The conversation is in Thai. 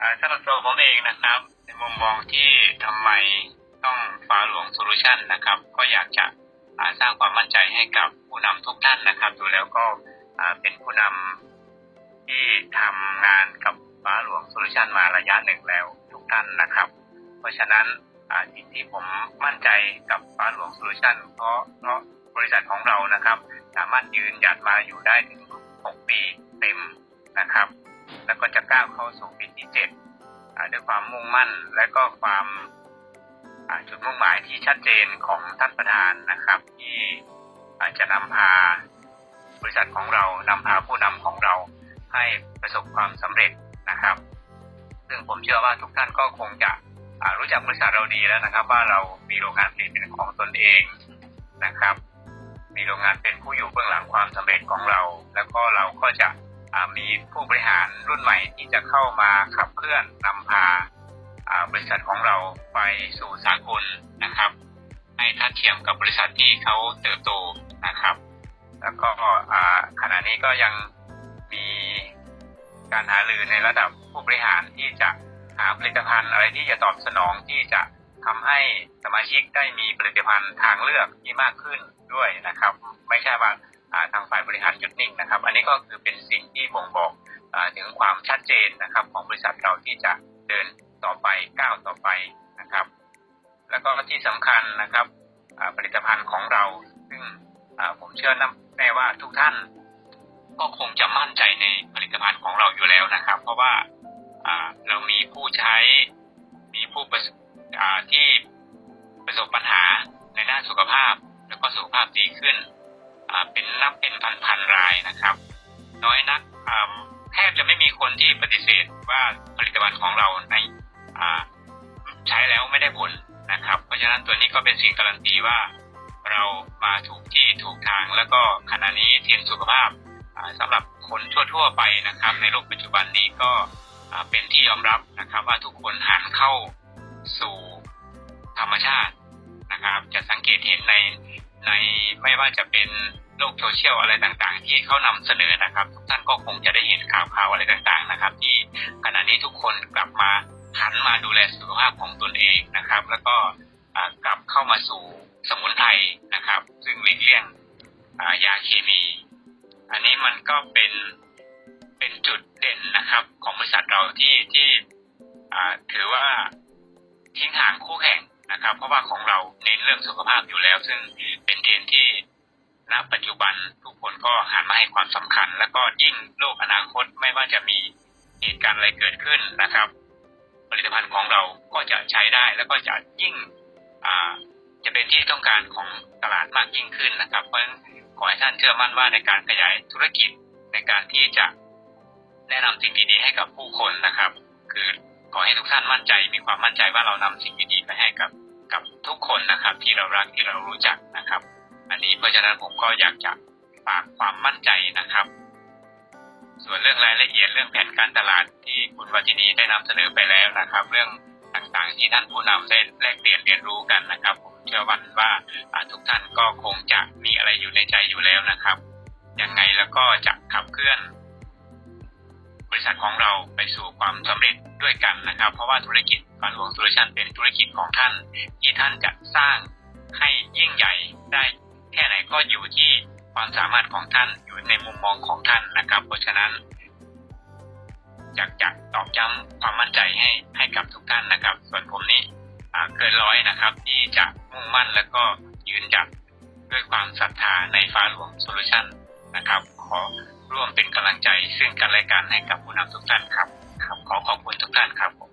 อ่าสำหรับตัวผมเองนะครับ ในมุมมองที่ทำไมต้องฟ้าหลวงโซลูชันนะครับ ก็อยากจะสร้างความมั่นใจให้กับผู้นำทุกท่านนะครับ ดูแล้วก็เป็นผู้นำที่ทำงานกับฟ้าหลวงโซลูชันมาระยะหนึ่งแล้วทุกท่านนะครับ เพราะฉะนั้นอ่าสิ่งที่ผมมั่นใจกับฟ้าหลวงโซลูชันเพราะเพราะบริษัทของเรานะครับ สามารถยืนหยัดมาอยู่ได้ถึง 6 ปีเต็มนะครับ แล้วก็จะก้าวเข้าสู่ปีที่เจ็ดด้วยความมุ่งมั่นและก็ความจุดมุ่งหมายที่ชัดเจนของท่านประธานนะครับ ที่จะนำพาบริษัทของเรานำพาผู้นำของเราให้ประสบความสำเร็จนะครับ ซึ่งผมเชื่อว่าทุกท่านก็คงจะรู้จักบริษัทเราดีแล้วนะครับ ว่าเรามีโรงงานผลิตเป็นของตนเองนะครับ มีโรงงานเป็นผู้อยู่เบื้องหลังความสำเร็จของเรา แล้วก็เราก็จะ มีผู้บริหารรุ่นใหม่ที่จะเข้ามาขับเคลื่อนนำพาบริษัทของเราไปสู่สากลนะครับ ให้ทัดเทียมกับบริษัทที่เขาเติบโตนะครับ แล้วก็ขณะนี้ก็ยังมีการหารือในระดับผู้บริหารที่จะหาผลิตภัณฑ์อะไรที่จะตอบสนองที่จะทำให้สมาชิกได้มีผลิตภัณฑ์ทางเลือกที่มากขึ้นด้วยนะครับ ไม่ใช่ว่า ทางฝ่ายบริหารหยุดนิ่งนะครับ อันนี้ก็คือเป็นสิ่งที่บ่งบอกถึงความชัดเจนนะครับ ของบริษัทเราที่จะเดินต่อไปก้าวต่อไปนะครับ แล้วก็ที่สำคัญนะครับผลิตภัณฑ์ของเรา ซึ่งผมเชื่อแน่ว่าทุกท่าน ก็คงจะมั่นใจในผลิตภัณฑ์ของเราอยู่แล้วนะครับ เพราะว่าเรามีผู้ใช้มีผู้ประสบที่ประสบปัญหาในด้านสุขภาพ แล้วก็สุขภาพดีขึ้น เป็นนับเป็นพันๆรายนะครับ น้อยนักแทบจะไม่มีคนที่ปฏิเสธว่าผลิตภัณฑ์ของเราในาใช้แล้วไม่ได้ผลนะครับ เพราะฉะนั้นตัวนี้ก็เป็นสิ่งการันตีว่า เรามาถูกที่ถูกทางแล้วก็ขณะนี้เทรนสุขภาพาสำหรับคนทั่ว ๆ ไปนะครับ ในโลกปัจจุบันนี้ก็เป็นที่ยอมรับนะครับว่าทุกคนหันเข้าสู่ธรรมชาตินะครับ จะสังเกตเห็นใน ในไม่ว่าจะเป็นโลกโซเชียลอะไรต่างๆ ที่เขานำเสนอนะครับ ทุกท่านก็คงจะได้เห็นข่าวข่าวอะไรต่างๆนะครับ ที่ขณะนี้ทุกคนกลับมาหันมาดูแลสุขภาพของตนเองนะครับ แล้วก็กลับเข้ามาสู่สมุนไพรนะครับ ซึ่งหลีกเลี่ยงยาเคมี อันนี้มันก็เป็นเป็นจุดเด่นนะครับ ของบริษัทเราที่ที่ถือว่าทิ้งห่างคู่แข่งนะครับ เพราะว่าของเราเน้นเรื่องสุขภาพอยู่แล้ว ซึ่งเป็นเทรนด์ที่ ณปัจจุบันทุกคนก็หันมาให้ความสำคัญ แล้วก็ยิ่งโลกอนาคตไม่ว่าจะมีเหตุการณ์อะไรเกิดขึ้นนะครับ ผลิตภัณฑ์ของเราก็จะใช้ได้แล้วก็จะยิ่งจะเป็นที่ต้องการของตลาดมากยิ่งขึ้นนะครับ เพราะฉะนั้นขอให้ท่านเชื่อมั่นว่าในการขยายธุรกิจในการที่จะแนะนำสิ่งดีๆให้กับผู้คนนะครับ คือขอให้ทุกท่านมั่นใจมีความมั่นใจว่าเรานำสิ่งดีๆไปให้กับกับทุกคนนะครับ ที่เรารักที่เรารู้จักนะครับ อันนี้เพราะฉะนั้นผมก็อยากจะฝากความมั่นใจนะครับ ส่วนเรื่องรายละเอียดเรื่องแผนการตลาดที่คุณวัตินีได้นำเสนอไปแล้วนะครับ เรื่องต่างๆที่ท่านผู้นำได้แลกเปลี่ยนเรียนรู้กันนะครับ ผมเชื่อวันว่าทุกท่านก็คงจะมีอะไรอยู่ในใจอยู่แล้วนะครับยังไงแล้วก็จะขับเคลื่อน บริษัทของเราไปสู่ความสำเร็จด้วยกันนะครับ เพราะว่าธุรกิจฟานหลวงโซลูชันเป็นธุรกิจของท่าน ที่ท่านจะสร้างให้ยิ่งใหญ่ได้ แค่ไหนก็อยู่ที่ความสามารถของท่านอยู่ในมุมมองของท่านนะครับ เพราะฉะนั้นอยากจะตอบย้ำความมั่นใจให้ให้กับทุกท่านนะครับ ส่วนผมนี้เกินร้อยนะครับ ที่จะมุ่งมั่นแล้วก็ยืนหยัดด้วยความศรัทธาในฟ้าหลวงโซลูชันนะครับ ขอร่วมเป็นกำลังใจซึ่งกันและกันให้กับผู้นำทุกท่านครับครับ ขอขอบคุณทุกท่านครับผม